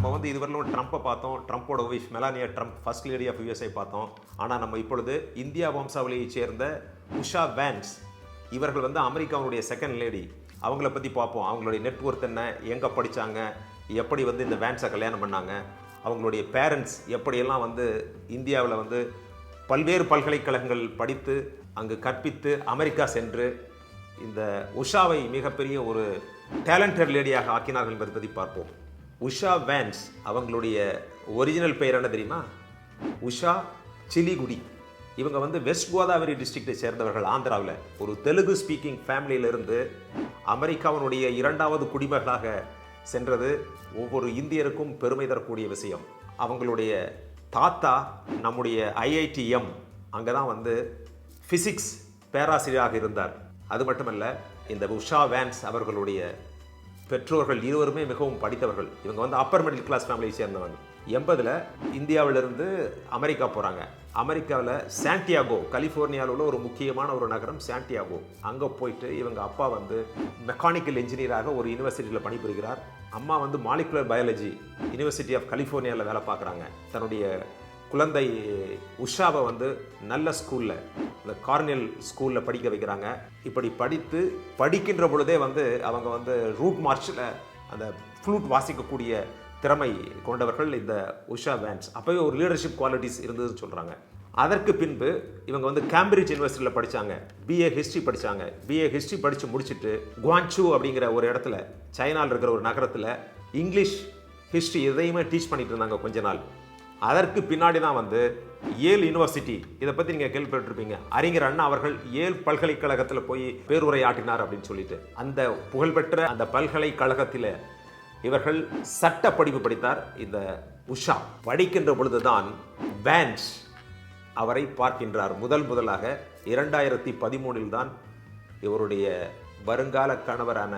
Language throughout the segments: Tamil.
நம்ம வந்து இதுவரையிலும் ட்ரம்ப்பை பார்த்தோம். ட்ரம்ப்போட wife Melania Trump first lady of USI பார்த்தோம். ஆனால் நம்ம இப்பொழுது இந்தியா வம்சாவளியைச் சேர்ந்த உஷா வேன்ஸ் இவர்கள் வந்து அமெரிக்காவுடைய செகண்ட் லேடி அவங்கள பற்றி பார்ப்போம். அவங்களுடைய நெட்ஒர்க் என்ன? எங்கே படித்தாங்க எப்படி வந்து இந்த வேன்ஸை கல்யாணம் பண்ணாங்க? அவங்களுடைய பேரண்ட்ஸ் எப்படியெல்லாம் வந்து இந்தியாவில் வந்து பல்வேறு பல்கலைக்கழகங்கள் படித்து அங்கு கற்பித்து அமெரிக்கா சென்று இந்த உஷாவை மிகப்பெரிய ஒரு டேலண்டட் லேடியாக ஆக்கினார்கள் என்பதை பற்றி பார்ப்போம். உஷா வேன்ஸ் அவங்களுடைய ஒரிஜினல் பெயர் என்ன தெரியுமா? உஷா சிலிகுடி. இவங்க வந்து வெஸ்ட் கோதாவரி டிஸ்ட்ரிக்டை சேர்ந்தவர்கள் ஆந்திராவில். ஒரு தெலுங்கு ஸ்பீக்கிங் ஃபேமிலியிலிருந்து அமெரிக்காவினுடைய இரண்டாவது குடிமகளாக சென்றது. ஒவ்வொரு இந்தியருக்கும் பெருமை தரக்கூடிய விஷயம். அவங்களுடைய தாத்தா நம்முடைய ஐஐடிஎம் அங்கே தான் வந்து ஃபிசிக்ஸ் பேராசிரியராக இருந்தார். அது மட்டுமல்ல இந்த உஷா வேன்ஸ் அவர்களுடைய பெற்றோர்கள் இருவருமே மிகவும் படித்தவர்கள். இவங்க வந்து அப்பர் மிடில் கிளாஸ் ஃபேமிலியை சேர்ந்தவங்க. எண்பதில் இந்தியாவிலிருந்து அமெரிக்கா போகிறாங்க அமெரிக்காவில் சாண்டியாகோ கலிஃபோர்னியாவில் உள்ள ஒரு முக்கியமான ஒரு நகரம் சாண்டியாகோ அங்கே போயிட்டு இவங்க அப்பா வந்து மெக்கானிக்கல் இன்ஜினியராக ஒரு யூனிவர்சிட்டியில் பணிபுரிகிறார். அம்மா வந்து மாலிகுலர் பயாலஜி யூனிவர்சிட்டி ஆஃப் கலிஃபோர்னியாவில் வேலை பார்க்குறாங்க. தன்னுடைய குழந்தை உஷாவை வந்து நல்ல ஸ்கூலில் இந்த கார்னியல் ஸ்கூலில் படிக்க வைக்கிறாங்க. இப்படி படித்து படிக்கின்ற பொழுதே வந்து அவங்க வந்து ரூட் மார்ச்சில் அந்த ஃப்ளூட் வாசிக்கக்கூடிய திறமை கொண்டவர்கள் இந்த உஷா வேன்ஸ். அப்போவே ஒரு லீடர்ஷிப் குவாலிட்டிஸ் இருந்ததுன்னு சொல்கிறாங்க அதற்கு பின்பு இவங்க வந்து கேம்பிரிட்ஜ் யூனிவர்சிட்டியில் படித்தாங்க பிஏ ஹிஸ்ட்ரி படித்தாங்க பிஏ ஹிஸ்ட்ரி படித்து முடிச்சுட்டு குவான்சூ அப்படிங்கிற ஒரு இடத்துல சைனாவில் இருக்கிற ஒரு நகரத்தில் இங்கிலீஷ் ஹிஸ்ட்ரி எதையுமே டீச் பண்ணிகிட்டு இருந்தாங்க கொஞ்ச நாள். அதற்கு பின்னாடி தான் வந்து ஏல் யூனிவர்சிட்டி இதை பற்றி நீங்கள் கேள்விப்பட்டிருப்பீங்க. அறிஞர் அண்ணா அவர்கள் ஏல் பல்கலைக்கழகத்தில் போய் பேருரையாட்டினார் அப்படின்னு சொல்லிட்டு. அந்த புகழ்பெற்ற அந்த பல்கலைக்கழகத்தில் இவர்கள் சட்ட படிப்பு படித்தார். இந்த உஷா படிக்கின்ற பொழுதுதான் வேன்ஸ் அவரை பார்க்கின்றார். முதல் முதலாக இரண்டாயிரத்தி பதிமூணில் தான் இவருடைய வருங்கால கணவரான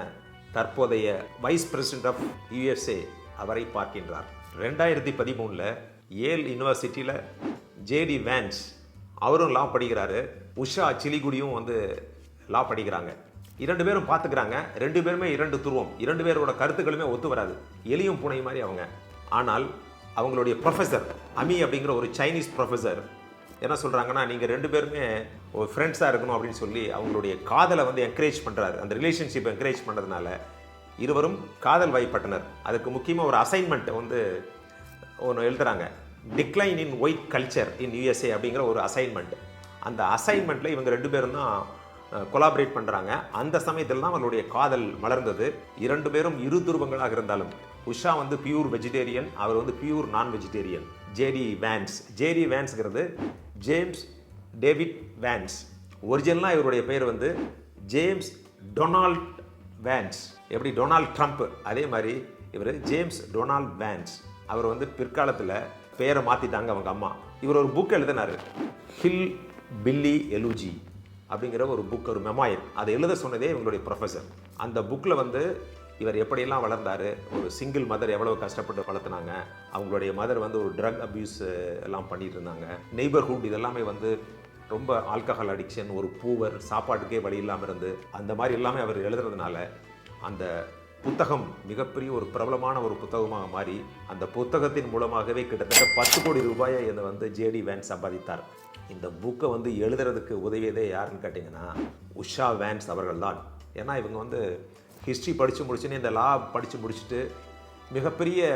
தற்போதைய வைஸ் பிரசிடென்ட் ஆஃப் யுஎஸ்ஏ அவரை பார்க்கின்றார். ரெண்டாயிரத்தி பதிமூணில் ஏல் யூனிவர்சிட்டியில் ஜேடி வேன்ஸ் அவரும் லா படிக்கிறாரு. உஷா சிலிகுடியும் வந்து லா படிக்கிறாங்க. இரண்டு பேரும் பார்த்துக்கிறாங்க. ரெண்டு பேருமே இரண்டு துருவம். இரண்டு பேரோட கருத்துக்களுமே ஒத்து வராது. எலியும் பூனை மாதிரி அவங்க. ஆனால் அவங்களுடைய ப்ரொஃபஸர் அமி அப்படிங்கிற ஒரு சைனீஸ் ப்ரொஃபஸர் என்ன சொல்கிறாங்கன்னா நீங்கள் ரெண்டு பேருமே ஒரு ஃப்ரெண்ட்ஸாக இருக்கணும் அப்படின்னு சொல்லி அவங்களுடைய காதலை வந்து என்கரேஜ் பண்ணுறாரு அந்த ரிலேஷன்ஷிப் என்கரேஜ் பண்ணுறதுனால இருவரும் காதல் வாய்ப்பட்டனர். அதுக்கு முக்கியமாக ஒரு அசைன்மெண்ட் வந்து ஒன்று எழுதுறாங்க. Decline in white culture in USA அப்படிங்கிற ஒரு அசைன்மெண்ட் அந்த அசைன்மெண்ட்டில் இவங்க ரெண்டு பேரும் தான் கொலாபரேட் பண்ணுறாங்க அந்த சமயத்தில் தான் அவர்களுடைய காதல் மலர்ந்தது. இரண்டு பேரும் இரு துருவங்களாக இருந்தாலும் உஷா வந்து பியூர் வெஜிடேரியன் அவர் வந்து pure non vegetarian JD Vance JD வேன்ஸுங்கிறது James David Vance ஒரிஜினலாக இவருடைய பேர் வந்து ஜேம்ஸ் டொனால்ட் வேன்ஸ் எப்படி? டொனால்ட் ட்ரம்ப் அதே மாதிரி இவர் ஜேம்ஸ் டொனால்ட் வேன்ஸ் அவர் வந்து பிற்காலத்தில் பேரை மாற்றிட்டாங்க அவங்க அம்மா. இவர் ஒரு புக் எழுதினார். ஹில் பில்லி எலூஜி அப்படிங்கிற ஒரு புக் ஒரு மெமாயர் அதை எழுத சொன்னதே இவங்களுடைய ப்ரொஃபஸர் அந்த புக்கில் வந்து இவர் எப்படியெல்லாம் வளர்ந்தாரு ஒரு சிங்கிள் மதர் எவ்வளோ கஷ்டப்பட்டு வளர்த்துனாங்க அவங்களுடைய மதர் வந்து ஒரு ட்ரக் அப்யூஸ் எல்லாம் பண்ணிட்டு இருந்தாங்க. நெய்பர்ஹுட் இதெல்லாமே வந்து ரொம்ப ஆல்கஹால் அடிக்ஷன் ஒரு பூவர் சாப்பாட்டுக்கே வழி இல்லாமல் இருந்து அந்த மாதிரி எல்லாமே அவர் எழுதுறதுனால அந்த புத்தகம் மிகப்பெரிய ஒரு பிரபலமான ஒரு புத்தகமாக மாறி அந்த புத்தகத்தின் மூலமாகவே கிட்டத்தட்ட பத்து கோடி ரூபாயை இதை வந்து ஜேடி வேன் சம்பாதித்தார். இந்த புக்கை வந்து எழுதுறதுக்கு உதவியதே யாருன்னு கேட்டிங்கன்னா உஷா வேன்ஸ் அவர்கள் தான். ஏன்னா இவங்க வந்து ஹிஸ்ட்ரி படித்து முடிச்சுன்னு இந்த லா படித்து முடிச்சுட்டு மிகப்பெரிய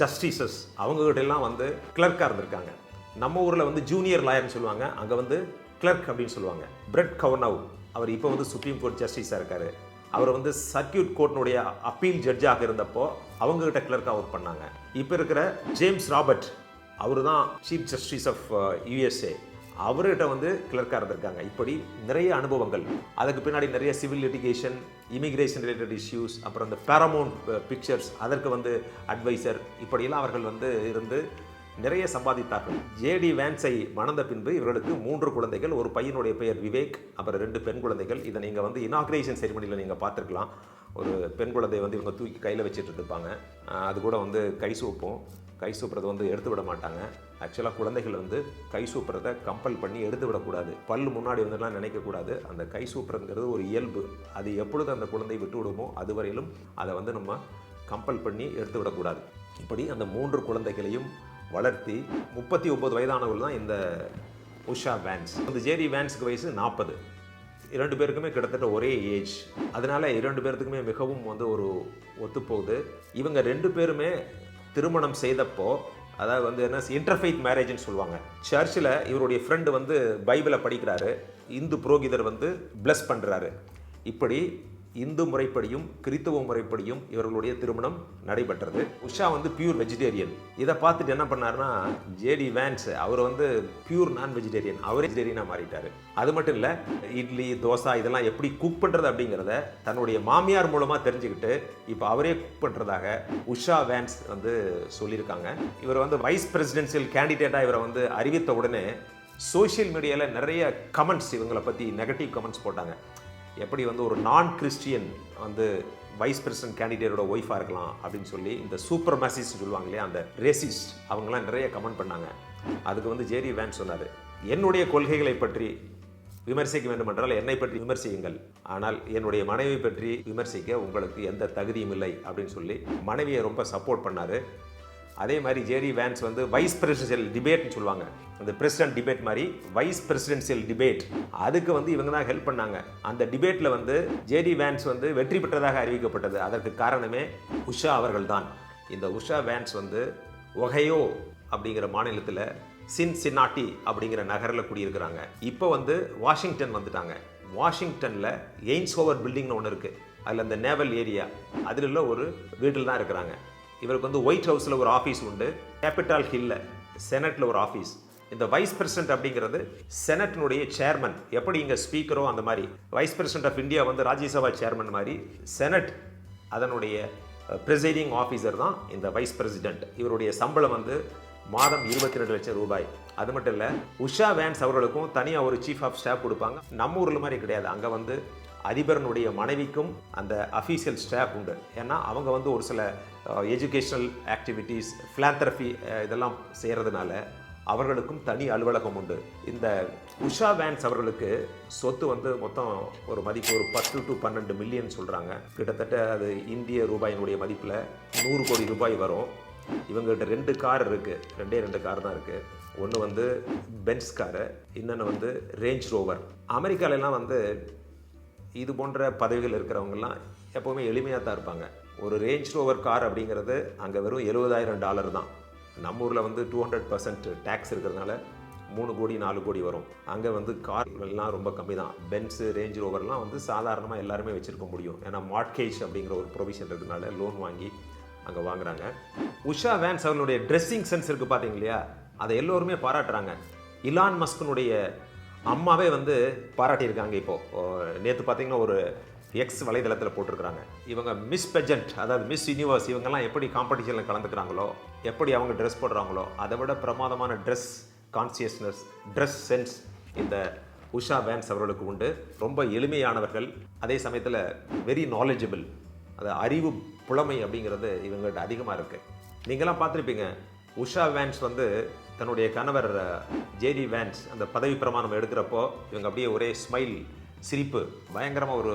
ஜஸ்டிஸஸ் அவங்ககிட்ட எல்லாம் வந்து கிளர்க்காக இருந்திருக்காங்க. நம்ம ஊரில் வந்து ஜூனியர் லாயர்னு சொல்லுவாங்க. அங்கே வந்து கிளர்க் அப்படின்னு சொல்லுவாங்க. பிரெட் கவர்னவ் அவர் இப்போ வந்து சுப்ரீம் கோர்ட் ஜஸ்டிஸாக இருக்கார். அவர் வந்து சர்க்கியூட் கோர்ட்னுடைய அப்பீல் ஜட்ஜாக இருந்தப்போ அவங்ககிட்ட கிளர்க்காக ஒர்க் பண்ணாங்க. இப்போ இருக்கிற ஜேம்ஸ் ராபர்ட் அவர் தான் சீஃப் ஜஸ்டிஸ் ஆஃப் யூஎஸ்ஏ அவர்கிட்ட வந்து கிளர்க்காக இருந்திருக்காங்க. இப்படி நிறைய அனுபவங்கள். அதுக்கு பின்னாடி நிறைய civil litigation immigration related issues அப்புறம் இந்த பேரமௌண்ட் பிக்சர்ஸ் uh, அதற்கு வந்து அட்வைசர் இப்படியெல்லாம் அவர்கள் வந்து இருந்து நிறைய சம்பாதித்தார்கள். ஜேடி வேன்ஸை மணந்த பின்பு இவர்களுக்கு மூன்று குழந்தைகள் ஒரு பையனுடைய பெயர் விவேக் அப்புறம் ரெண்டு பெண் குழந்தைகள். இதை நீங்கள் வந்து இனாக்ரேஷன் செரிமனியில் நீங்கள் பார்த்துருக்கலாம். ஒரு பெண் குழந்தையை வந்து இவங்க தூக்கி கையில் வச்சுட்டு இருப்பாங்க அது கூட வந்து கை சூப்போம். கை சூப்புறதை வந்து எடுத்து விட மாட்டாங்க. ஆக்சுவலாக குழந்தைகள் வந்து கை சூப்புறதை கம்பல் பண்ணி எடுத்து விடக்கூடாது. பல் முன்னாடி வந்துலாம் நினைக்கக்கூடாது. அந்த கை சூப்புறதுங்கிறது ஒரு இயல்பு. அது எப்பொழுது அந்த குழந்தை விட்டு விடுமோ அதுவரையிலும் அதை வந்து நம்ம கம்பல் பண்ணி எடுத்து விடக்கூடாது. இப்படி அந்த மூன்று குழந்தைகளையும் வளர்த்தி முப்பத்தி ஒம்பது வயதானவர்கள் தான் இந்த உஷா வேன்ஸ் இந்த ஜேரி வேன்ஸுக்கு வயசு நாற்பது. இரண்டு பேருக்குமே கிட்டத்தட்ட ஒரே ஏஜ். அதனால் இரண்டு பேர்த்துக்குமே மிகவும் வந்து ஒரு ஒத்துப்போகுது. இவங்க ரெண்டு பேருமே திருமணம் செய்தப்போ அதாவது வந்து என்ன இன்டர்ஃபைத் மேரேஜ்னு சொல்லுவாங்க. சர்ச்சில் இவருடைய ஃப்ரெண்டு வந்து பைபிளை படிக்கிறாரு. இந்து புரோகிதர் வந்து பிளஸ் பண்ணுறாரு இப்படி இந்து முறைப்படியும் கிறித்தவ முறைப்படியும் இவர்களுடைய திருமணம் நடைபெற்றது. உஷா வந்து பியூர் வெஜிடேரியன் இதை பார்த்துட்டு என்ன பண்ணாருன்னா ஜேடி வேன்ஸ் அவர் வந்து பியூர் நான் வெஜிடேரியன் அவரே வெஜிடேரியனாக மாறிட்டார். அது மட்டும் இல்லை இட்லி தோசை இதெல்லாம் எப்படி குக் பண்ணுறது அப்படிங்கிறத தன்னுடைய மாமியார் மூலமாக தெரிஞ்சுக்கிட்டு இப்போ அவரே குக் பண்ணுறதாக உஷா வேன்ஸ் வந்து சொல்லியிருக்காங்க. இவர் வந்து வைஸ் பிரசிடென்சியல் கேண்டிடேட்டாக இவரை வந்து அறிவித்த உடனே சோஷியல் மீடியாவில் நிறைய கமெண்ட்ஸ் இவங்களை பற்றி நெகட்டிவ் கமெண்ட்ஸ் போட்டாங்க. எப்படி வந்து ஒரு நான் கிறிஸ்டியன் வந்து வைஸ் பிரசிடென்ட் கேண்டிடேட்டோட ஒய்ஃபாக இருக்கலாம் அப்படின்னு சொல்லி இந்த சூப்பர் மேசிஸ் சொல்லுவாங்க இல்லையா அந்த ரேசிஸ்ட் அவங்களாம் நிறைய கமெண்ட் பண்ணாங்க. அதுக்கு வந்து ஜேரி வேன் சொன்னார் என்னுடைய கொள்கைகளை பற்றி விமர்சிக்க வேண்டும் என்றால் என்னை பற்றி விமர்சியுங்கள். ஆனால் என்னுடைய மனைவி பற்றி விமர்சிக்க உங்களுக்கு எந்த தகுதியும் இல்லை. அப்படின்னு சொல்லி மனைவியை ரொம்ப சப்போர்ட் பண்ணார். அதே மாதிரி ஜேடி வேன்ஸ் வந்து வைஸ் பிரசிடென்சியல் டிபேட்னு சொல்லுவாங்க. அந்த பிரசிடென்ட் டிபேட் மாதிரி வைஸ் பிரசிடென்சியல் டிபேட் அதுக்கு வந்து இவங்க தான் ஹெல்ப் பண்ணாங்க. அந்த டிபேட்டில் வந்து ஜேடி வேன்ஸ் வந்து வெற்றி பெற்றதாக அறிவிக்கப்பட்டது. அதற்கு காரணமே உஷா அவர்கள் தான் இந்த உஷா வேன்ஸ் வந்து ஒகையோ அப்படிங்கிற மாநிலத்தில் சின் சின்னாட்டி அப்படிங்கிற நகரில் குடியிருக்கிறாங்க. இப்போ வந்து வாஷிங்டன் வந்துட்டாங்க. வாஷிங்டனில் எய்ன்ஸ் ஓவர் பில்டிங்னு ஒன்று இருக்குது அதில் அந்த நேவல் ஏரியா அதில் உள்ள ஒரு வீட்டில் தான் இருக்கிறாங்க. இவருக்கு வந்து ஒயிட் ஹவுஸில் ஒரு ஆஃபீஸ் உண்டு. கேபிட்டல் ஹில்ல செனட்டில் ஒரு ஆஃபீஸ் இந்த வைஸ் பிரசிடென்ட் அப்படிங்கிறது செனட்டினுடைய சேர்மன் எப்படி இங்கே ஸ்பீக்கரோ அந்த மாதிரி. வைஸ் பிரசிடென்ட் ஆஃப் இந்தியா வந்து ராஜ்யசபா சேர்மன் மாதிரி. செனட் அதனுடைய uh, ப்ரிசைடிங் ஆஃபீஸர் தான் இந்த வைஸ் பிரசிடென்ட் இவருடைய சம்பளம் வந்து மாதம் இருபத்தி ரெண்டு லட்சம் ரூபாய். அது மட்டும் இல்லை உஷா வேன்ஸ் அவர்களுக்கும் தனியாக ஒரு சீஃப் ஆஃப் ஸ்டாஃப் கொடுப்பாங்க. நம்ம ஊரில் மாதிரி கிடையாது. அங்கே வந்து அதிபரனுடைய மனைவிக்கும் அந்த அஃபீஷியல் ஸ்டாஃப் உண்டு. ஏன்னா அவங்க வந்து ஒரு சில எஜுகேஷனல் ஆக்டிவிட்டீஸ் ஃபிலாந்தரஃபி இதெல்லாம் செய்கிறதுனால அவர்களுக்கும் தனி அலுவலகம் உண்டு. இந்த உஷா வேன்ஸ் அவர்களுக்கு சொத்து வந்து மொத்தம் ஒரு மதிப்பு ஒரு பத்து டு பன்னெண்டு மில்லியன் சொல்கிறாங்க கிட்டத்தட்ட அது இந்திய ரூபாயினுடைய மதிப்பில் நூறு கோடி ரூபாய் வரும். இவங்ககிட்ட ரெண்டு கார் இருக்குது ரெண்டே ரெண்டு கார் தான் இருக்குது ஒன்று வந்து பென்ஸ் காரு இன்னொன்று வந்து ரேஞ்ச் ரோவர் அமெரிக்காலெல்லாம் வந்து இது போன்ற பதவிகள் இருக்கிறவங்கலாம் எப்போவுமே எளிமையாக தான் இருப்பாங்க. ஒரு ரேஞ்ச் ரோவர் கார் அப்படிங்கிறது அங்கே வெறும் எழுபதாயிரம் டாலர் தான். நம்ம ஊரில் வந்து டூ ஹண்ட்ரட் பர்சன்ட் டேக்ஸ் இருக்கிறதுனால மூணு கோடி நாலு கோடி வரும். அங்கே வந்து கார் எல்லாம் ரொம்ப கம்மி தான். பென்ஸு ரேஞ்ச் ரோவர்லாம் வந்து சாதாரணமாக எல்லாருமே வச்சுருக்க முடியும். ஏன்னா மாட்கேஜ் அப்படிங்கிற ஒரு ப்ரொவிஷன் இருக்கிறதுனால லோன் வாங்கி அங்கே வாங்குறாங்க. உஷா வேன்ஸ் அவர்களுடைய ட்ரெஸ்ஸிங் சென்ஸ் இருக்குது பார்த்தீங்க இல்லையா? அதை எல்லோருமே பாராட்டுறாங்க. இலான் மஸ்கனுடைய அம்மாவே வந்து பாராட்டியிருக்காங்க இப்போது நேற்று பார்த்தீங்கன்னா ஒரு எக்ஸ் வலைதளத்தில் போட்டிருக்கிறாங்க. இவங்க மிஸ் பெஜென்ட் அதாவது மிஸ் யூனிவர்ஸ் இவங்கெல்லாம் எப்படி காம்படிஷனில் கலந்துக்கிறாங்களோ எப்படி அவங்க ட்ரெஸ் போடுறாங்களோ அதை விட பிரமாதமான ட்ரெஸ் கான்சியஸ்னஸ் ட்ரெஸ் சென்ஸ் இந்த உஷா வேன்ஸ் அவர்களுக்கு உண்டு. ரொம்ப எளிமையானவர்கள். அதே சமயத்தில் வெரி நாலேஜபிள் அது அறிவு புலமை அப்படிங்கிறது இவங்கள்ட்ட அதிகமாக இருக்குது நீங்களாம் பார்த்துருப்பீங்க உஷா வேன்ஸ் வந்து தன்னுடைய கணவர் ஜேடி வேன்ஸ் அந்த பதவி பிரமாணம் எடுக்கிறப்போ இவங்க அப்படியே ஒரே ஸ்மைல் சிரிப்பு பயங்கரமாக ஒரு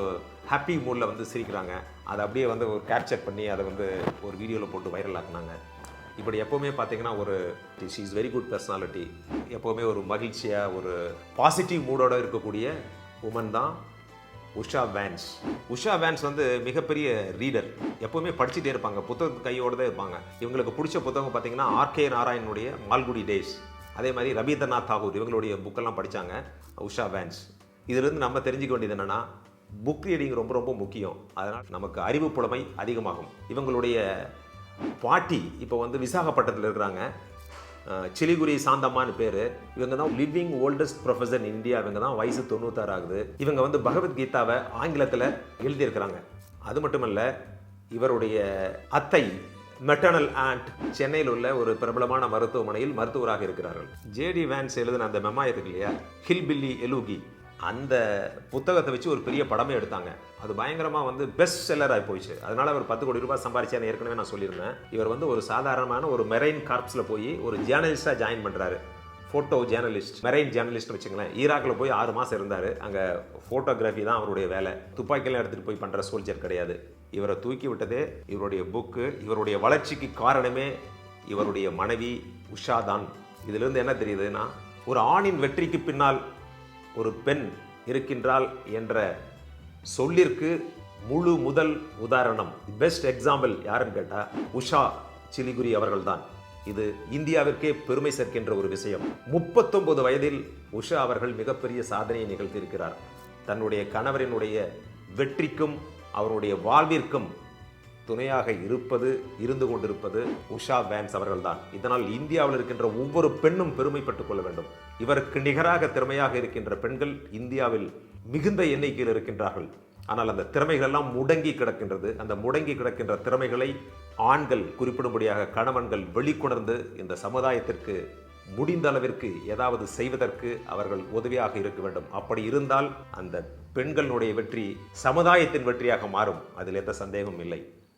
ஹாப்பி மூடில் வந்து சிரிக்கிறாங்க. அதை அப்படியே வந்து ஒரு கேப்சர் பண்ணி அதை வந்து ஒரு வீடியோவில் போட்டு வைரல் ஆக்குனாங்க. இப்படி எப்போவுமே பார்த்தீங்கன்னா ஒரு she is very good personality எப்போவுமே ஒரு மகிழ்ச்சியாக ஒரு பாசிட்டிவ் மூடோடு இருக்கக்கூடிய உமன் தான் உஷா வேன்ஸ். உஷா வேன்ஸ் வந்து மிகப்பெரிய ரீடர். எப்போவுமே படிச்சுட்டே இருப்பாங்க. புத்தகம் கையோடு தான் இருப்பாங்க. இவங்களுக்கு பிடிச்ச புத்தகம் பார்த்தீங்கன்னா ஆர்கே நாராயணனுடைய மால்குடி டேஸ். அதே மாதிரி ரவீந்திரநாத் தாகூர் இவங்களுடைய புக்கெல்லாம் படித்தாங்க உஷா வேன்ஸ். இதிலிருந்து நம்ம தெரிஞ்சுக்க வேண்டியது என்னென்னா புக் ரீடிங் ரொம்ப ரொம்ப முக்கியம். அதனால் நமக்கு அறிவு புலமை அதிகமாகும். இவங்களுடைய பாட்டி இப்போ வந்து விசாகப்பட்டினத்தில் இருக்கிறாங்க. சிலிகுரி சாந்தம்மான்னு பேர். இவங்க தான் லிவிங் ஓல்டஸ்ட் ப்ரொஃபஸர் இந்தியா இவங்க தான் வயசு தொண்ணூத்தாறு ஆகுது. இவங்க வந்து பகவத்கீதாவை ஆங்கிலத்தில் எழுதியிருக்கிறாங்க. அது மட்டுமல்ல இவருடைய அத்தை மெட்டர்னல் ஆண்ட் சென்னையில் உள்ள ஒரு பிரபலமான மருத்துவமனையில் மருத்துவராக இருக்கிறார்கள். ஜேடி வேன்ஸ் எழுதின அந்த மெமா இருக்கு இல்லையா? ஹில்பில்லி எலூகி அந்த புத்தகத்தை வச்சு ஒரு பெரிய படமே எடுத்தாங்க. அது பயங்கரமாக வந்து பெஸ்ட் செல்லர் ஆகி போயிடுச்சு. அதனால் அவர் பத்து கோடி ரூபாய் சம்பாரிச்சார் ஏற்கனவே நான் சொல்லியிருந்தேன். இவர் வந்து ஒரு சாதாரணமான ஒரு மெரைன் கார்ப்ஸில் போய் ஒரு ஜேர்னலிஸ்டாக ஜாயின் பண்ணுறாரு ஃபோட்டோ ஜேர்னலிஸ்ட் மெரைன் ஜேர்னலிஸ்ட் வச்சுங்களேன் ஈராக்கில் போய் ஆறு மாதம் இருந்தார். அங்கே ஃபோட்டோகிராஃபி தான் அவருடைய வேலை. துப்பாக்கியெல்லாம் எடுத்துகிட்டு போய் பண்ணுற சோல்ஜர் கிடையாது. இவரை தூக்கி விட்டதே இவருடைய புக்கு இவருடைய வளர்ச்சிக்கு காரணமே இவருடைய மனைவி உஷா தான். இதிலிருந்து என்ன தெரியுதுன்னா ஒரு ஆணின் வெற்றிக்கு பின்னால் ஒரு பெண் இருக்கின்றாள் என்ற சொல்லிற்கு முழு முதல் உதாரணம். பெஸ்ட் எக்ஸாம்பிள் யாருன்னு கேட்டால் உஷா சிலிகுரி அவர்கள்தான். இது இந்தியாவிற்கே பெருமை சேர்க்கின்ற ஒரு விஷயம். முப்பத்தொன்பது வயதில் உஷா அவர்கள் மிகப்பெரிய சாதனையை நிகழ்த்தியிருக்கிறார். தன்னுடைய கணவரினுடைய வெற்றிக்கும் அவருடைய வாழ்விற்கும் துணையாக இருப்பது இருந்து கொண்டிருப்பது உஷா வேன்ஸ் அவர்கள்தான். இதனால் இந்தியாவில் இருக்கின்ற ஒவ்வொரு பெண்ணும் பெருமைப்பட்டுக் கொள்ள வேண்டும். இவருக்கு நிகராக திறமையாக இருக்கின்ற பெண்கள் இந்தியாவில் மிகுந்த எண்ணிக்கையில் இருக்கின்றார்கள். ஆனால் அந்த திறமைகள் எல்லாம் முடங்கி கிடக்கின்றது. அந்த முடங்கி கிடக்கின்ற திறமைகளை ஆண்கள் குறிப்பிடும்படியாக கணவன்கள் வெளிக்கொணர்ந்து இந்த சமுதாயத்திற்கு முடிந்த அளவிற்கு ஏதாவது செய்வதற்கு அவர்கள் உதவியாக இருக்க வேண்டும். அப்படி இருந்தால் அந்த பெண்களுடைய வெற்றி சமுதாயத்தின் வெற்றியாக மாறும். அதில் எந்த சந்தேகமும் இல்லை.